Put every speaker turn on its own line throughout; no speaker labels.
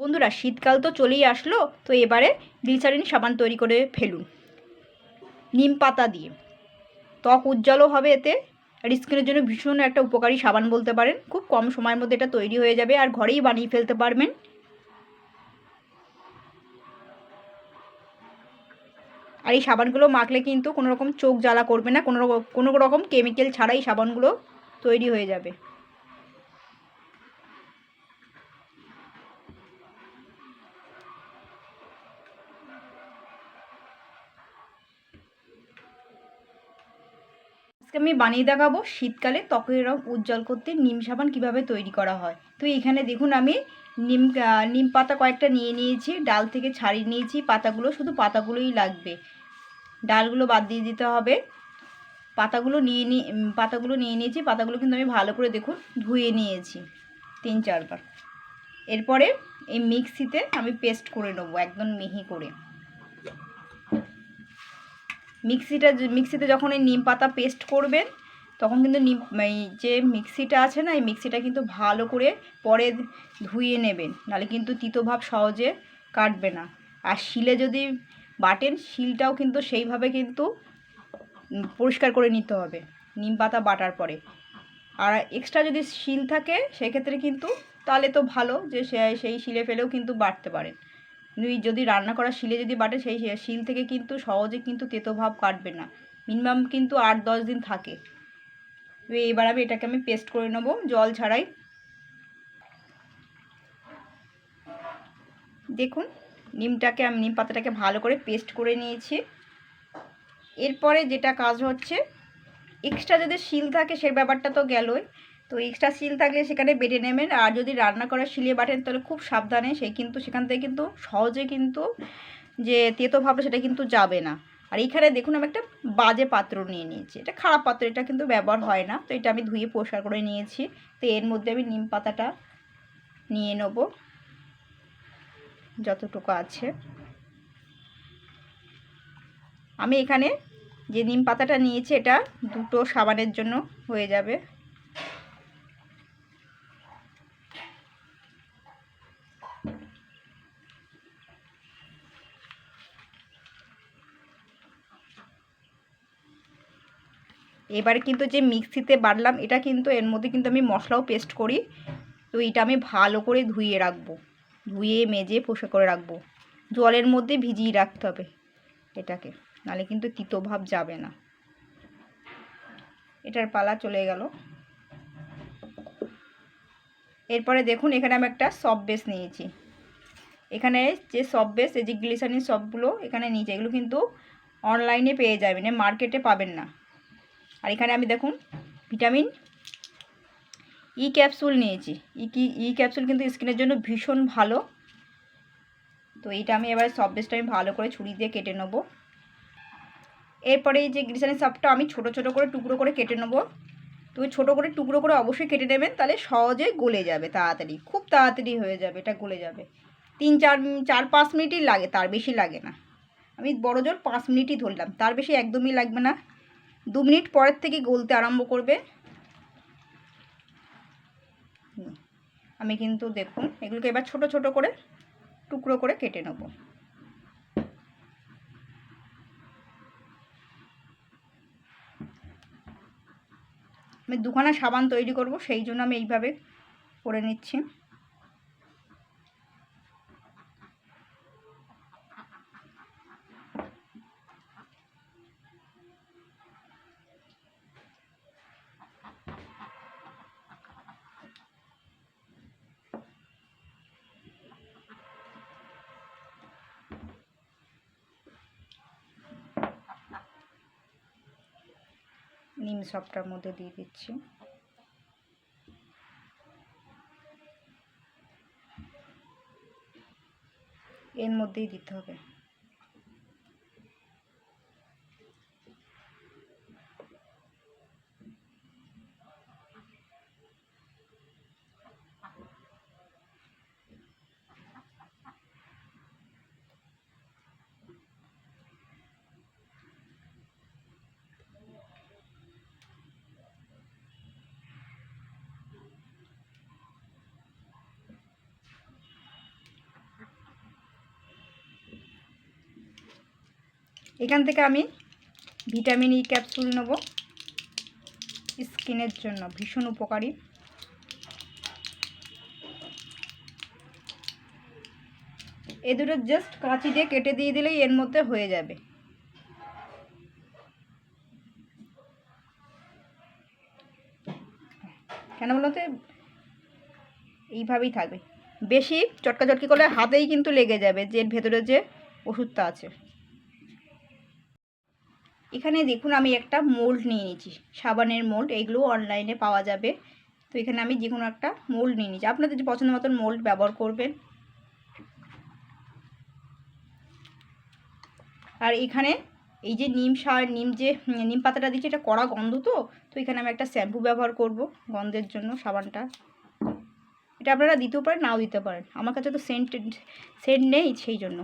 বন্ধুরা, শীতকাল তো চলেই আসলো, তো এবারে গ্লিসারিন সাবান তৈরি করে ফেলুন। নিম পাতা দিয়ে। ত্বক উজ্জ্বলও হবে এতে। আর স্কিনের জন্য ভীষণ একটা উপকারী সাবান বলতে পারেন। খুব কম সময়ের মধ্যে এটা তৈরি হয়ে যাবে আর ঘরেই বানিয়ে ফেলতে পারবেন। আর এই সাবানগুলো মাখলে কিন্তু কোনো রকম চোখ জ্বালা করবে না। কোনো রকম কোনো রকম কেমিক্যাল ছাড়াই সাবানগুলো তৈরি হয়ে যাবে। আমি বানিয়ে দেখাবো। শীতকালে ত্বকের রং উজ্জ্বল করতে নিম সাবান কীভাবে তৈরি করা হয়। তো এখানে দেখুন আমি নিম নিম পাতা কয়েকটা নিয়ে নিয়েছি, ডাল থেকে ছাড়িয়ে নিয়েছি। পাতাগুলো শুধু পাতাগুলোই লাগবে। ডালগুলো বাদ দিয়ে দিতে হবে। পাতাগুলো নিয়ে নিয়ে পাতাগুলো নিয়ে নিয়েছি। পাতাগুলো কিন্তু আমি ভালো করে দেখুন ধুয়ে নিয়েছি তিন চারবার। এরপরে এই মিক্সিতে আমি পেস্ট করে নেব, একদম মিহি করে। মিক্সিটা মিক্সিতে যখন এই নিম পাতা পেস্ট করবেন, তখন কিন্তু নিম, এই যে মিক্সিটা আছে না, এই মিক্সিটা কিন্তু ভালো করে পরে ধুয়ে নেবেন। নাহলে কিন্তু তিতোভাব সহজে কাটবে না। আর শিলে যদি বাটেন, শিলটাও কিন্তু সেইভাবে কিন্তু পরিষ্কার করে নিতে হবে, নিম পাতা বাটার পরে। আর এক্সট্রা যদি শিল থাকে, সেক্ষেত্রে কিন্তু তাহলে তো ভালো যে সেই শিলে ফেলেও কিন্তু বাটতে পারেন। কিন্তু যদি রান্না করা শিলে যদি বাটে, সেই শিল থেকে কিন্তু সহজে কিন্তু তেতো ভাব কাটবে না। মিনিমাম কিন্তু আট দশ দিন থাকে। এবার আমি এটাকে আমি পেস্ট করে নেব, জল ছাড়াই। দেখুন, নিমটাকে আমি, নিম পাতাটাকে ভালো করে পেস্ট করে নিয়েছি। এরপরে যেটা কাজ হচ্ছে, এক্সট্রা যদি শিল থাকে, সে ব্যাপারটা তো গেলই। তো এক্সট্রা শিল থাকলে সেখানে বেটে নেবেন। আর যদি রান্না করা শিলে বাটেন, তাহলে খুব সাবধানে সে কিন্তু সেখান থেকে কিন্তু সহজে কিন্তু যে তেতো ভাবটা সেটা কিন্তু যাবে না। আর এইখানে দেখুন আমি একটা বাজে পাত্র নিয়ে নিয়েছি। এটা খারাপ পাত্র, এটা কিন্তু ব্যবহার হয় না। তো এটা আমি ধুয়ে পরিষ্কার করে নিয়েছি। তো এর মধ্যে আমি নিম পাতাটা নিয়ে নেব। যতটুকু আছে। আমি এখানে যে নিম পাতাটা নিয়েছি, এটা দুটো সাবানের জন্য হয়ে যাবে। এবারে কিন্তু যে মিক্সিতে বাটলাম এটা কিন্তু এর মধ্যে কিন্তু আমি মশলাও পেস্ট করি। তো এটা আমি ভালো করে ধুয়ে রাখব। ধুয়ে, মেজে পোষা করে রাখব। জলের মধ্যে ভিজিয়ে রাখতে হবে এটাকে। নাহলে কিন্তু তিতো ভাব যাবে না। এটার পালা চলে গেল। এরপরে দেখুন, এখানে আমি একটা সব বেস নিয়েছি। এখানে যে সব বেস এই যে গ্লিসারিন সবগুলো এখানে নিচে এগুলো কিন্তু অনলাইনে পেয়ে যাবেন। মার্কেটে পাবেন না। আর এখানে আমি দেখুন ভিটামিন ই ক্যাপসুল নিয়েছি। ই কি, ই ক্যাপসুল কিন্তু স্কিনের জন্য ভীষণ ভালো। তো এইটা আমি এবার সব বেসটা আমি ভালো করে ছুরি দিয়ে কেটে নেব। এরপরে এই যে গ্লিসারিন সাপটা আমি ছোট ছোট করে টুকরো করে কেটে নেব। তো ছোটো করে টুকরো করে অবশ্যই কেটে নেবেন, তাহলে সহজে গলে যাবে তাড়াতাড়ি, খুব তাড়াতাড়ি হয়ে যাবে, এটা গলে যাবে। তিন, চার চার, পাঁচ মিনিটই লাগে, তার বেশি লাগে না। আমি বড় জোর পাঁচ মিনিটই ধরলাম, তার বেশি একদমই লাগবে না। দু মিনিট পরের থেকে গলতে আরম্ভ করবে। আমি কিন্তু দেখুন, এগুলোকে এবার ছোট ছোট করে টুকরো করে কেটে নেব। আমি দুখানা সাবান তৈরি করব, সেই জন্য আমি এইভাবে করে নিচ্ছি। নিম সবটার মধ্যে দিয়ে দিচ্ছি। এর মধ্যেই দিতে হবে। এখান থেকে আমি ভিটামিন ই ক্যাপসুল নেব। স্কিনের জন্য ভীষণ উপকারী। এ দুটো জাস্ট কাঁচি দিয়ে কেটে দিয়ে দিলেই এর মধ্যে হয়ে যাবে। কেন বলতে এইভাবেই থাকবে। বেশি চটকা চটকি করলে হাতেই কিন্তু লেগে যাবে, যে ভেতরে যে ওষুধটা আছে। এখানে দেখুন আমি একটা মোল্ড নিয়ে নিয়েছি, সাবানের মোল্ড এইগুলো অনলাইনে পাওয়া যাবে। তো এখানে আমি যে কোনো একটা মোল্ড নিয়ে নিয়েছি। আপনাদের যে পছন্দ মতন মোল্ড ব্যবহার করবেন। আর এখানে এই যে নিম সার, নিম যে, নিম পাতাটা দিচ্ছি এটা কড়া গন্ধ তো তো এখানে আমি একটা শ্যাম্পু ব্যবহার করব গন্ধের জন্য সাবানটা। এটা আপনারা দিতেও পারেন, নাও দিতে পারেন। আমার কাছে তো সেন্ট সেন্ট নেই সেই জন্য।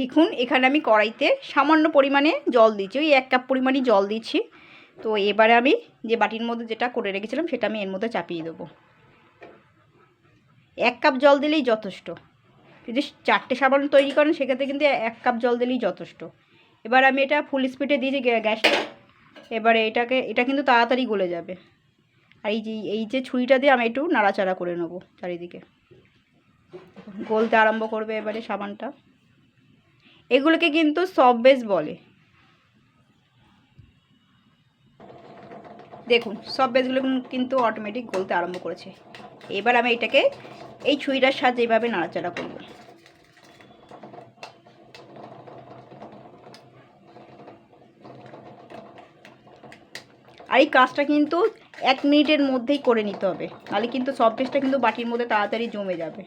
দেখুন, এখানে আমি কড়াইতে সামান্য পরিমাণে জল দিচ্ছি ওই এক কাপ পরিমাণই জল দিচ্ছি তো এবারে আমি যে বাটির মধ্যে যেটা করে রেখেছিলাম, সেটা আমি এর মধ্যে চাপিয়ে দেবো। এক কাপ জল দিলেই যথেষ্ট। যদি চারটে সাবান তৈরি করেন, সেক্ষেত্রে কিন্তু এক কাপ জল দিলেই যথেষ্ট। এবার আমি এটা ফুল স্পিডে দিয়েছি গ্যা- গ্যাসটা। এবারে এটাকে, এটা কিন্তু তাড়াতাড়ি গলে যাবে। আর এই যে এই যে ছুরিটা দিয়ে আমি একটু নাড়াচাড়া করে নেব চারিদিকে। গলতে আরম্ভ করবে এবারে সাবানটা। এগুলোকে কিন্তু সব বেস বলে। দেখুন, সব বেসগুলো কিন্তু অটোমেটিক গলতে আরম্ভ করেছে। এবার আমি এটাকে এই ছুরিটার সাহায্যে এইভাবে নাড়াচাড়া করব। আর এই কাজটা কিন্তু এক মিনিটের মধ্যেই করে নিতে হবে। তাহলে কিন্তু সব বেসটা কিন্তু বাটির মধ্যে তাড়াতাড়ি জমে যাবে।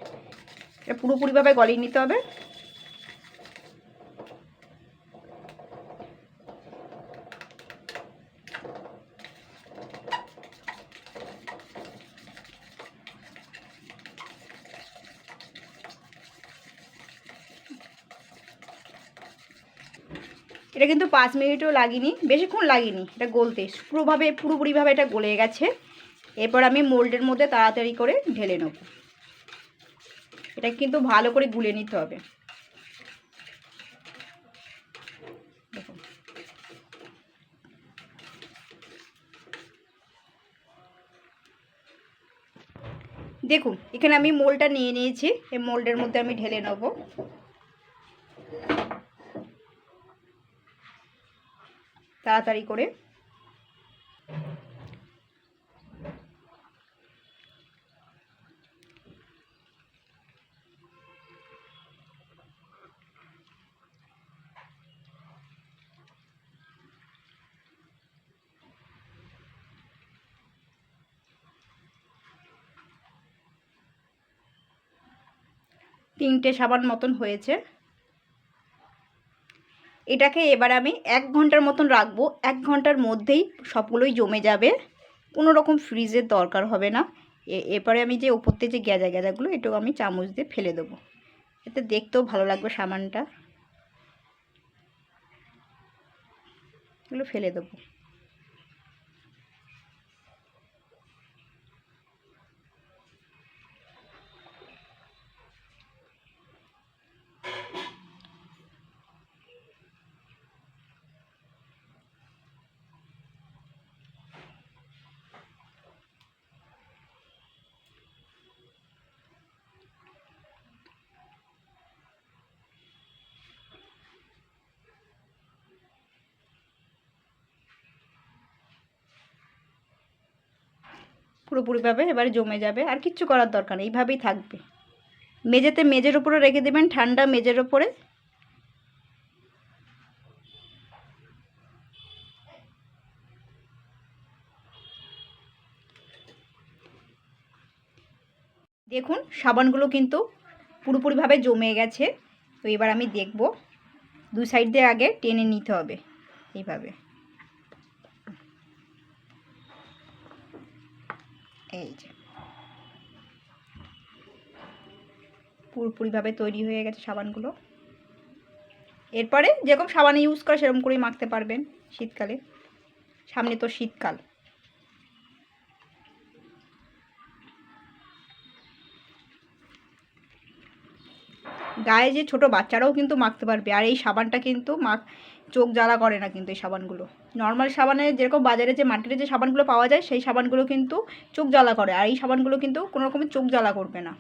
এটা পুরোপুরিভাবে গলিয়ে নিতে হবে। এটা কিন্তু পাঁচ মিনিটও লাগেনি, বেশিক্ষণ লাগেনি এটা গলতে। পুরোভাবে, পুরোপুরিভাবে এটা গলে গেছে। এরপর আমি মোল্ডের মধ্যে তাড়াতাড়ি করে ঢেলে নেব। এটা কিন্তু ভালো করে গুলে নিতে হবে। দেখুন। এখানে আমি মোলটা নিয়ে নিয়েছি। এই মোল্ডের মধ্যে আমি ঢেলে নেব। তাড়াতাড়ি করে। তিনটে সাবান মতন হয়েছে। এটাকে এবার আমি এক ঘণ্টার মতন রাখব। এক ঘণ্টার মধ্যেই সবগুলোই জমে যাবে। কোনো রকম ফ্রিজের দরকার হবে না। এরপরে আমি যে ওপর যে গ্যাজা গ্যাজাগুলো, এটাও আমি চামচ দিয়ে ফেলে দেবো। এতে দেখতেও ভালো লাগবে সামানটা। এগুলো ফেলে দেবো। পুরোপুরিভাবে এবারে জমে যাবে, আর কিচ্ছু করার দরকার নেই, এইভাবেই থাকবে। মেঝেতে মেজের উপরে রেখে দেবেন, ঠান্ডা মেজের ওপরে দেখুন, সাবানগুলো কিন্তু পুরোপুরিভাবে জমে গেছে। তো এবার আমি দেখব, দু সাইড দিয়ে আগে টেনে নিতে হবে, এইভাবে। এই যে। পুরোপুরিভাবে তৈরি হয়ে গেছে সাবানগুলো। এরপরে যেরকম সাবান ইউজ করে সেরকম করেই মাখতে পারবেন শীতকালে। সামনে তো শীতকাল। গায়ে যে ছোট বাচ্চারাও কিন্তু মাখতে পারবে। আর এই সাবানটা কিন্তু মাখ চোখ জ্বালা করে না কিন্তু এই সাবানগুলো। নর্মাল সাবানে যেরকম বাজারে যে মার্কেটে যে সাবানগুলো পাওয়া যায়, সেই সাবানগুলো কিন্তু চোখ জ্বালা করে। আর এই সাবানগুলো কিন্তু কোনো রকমের চোখ জ্বালা করবে না।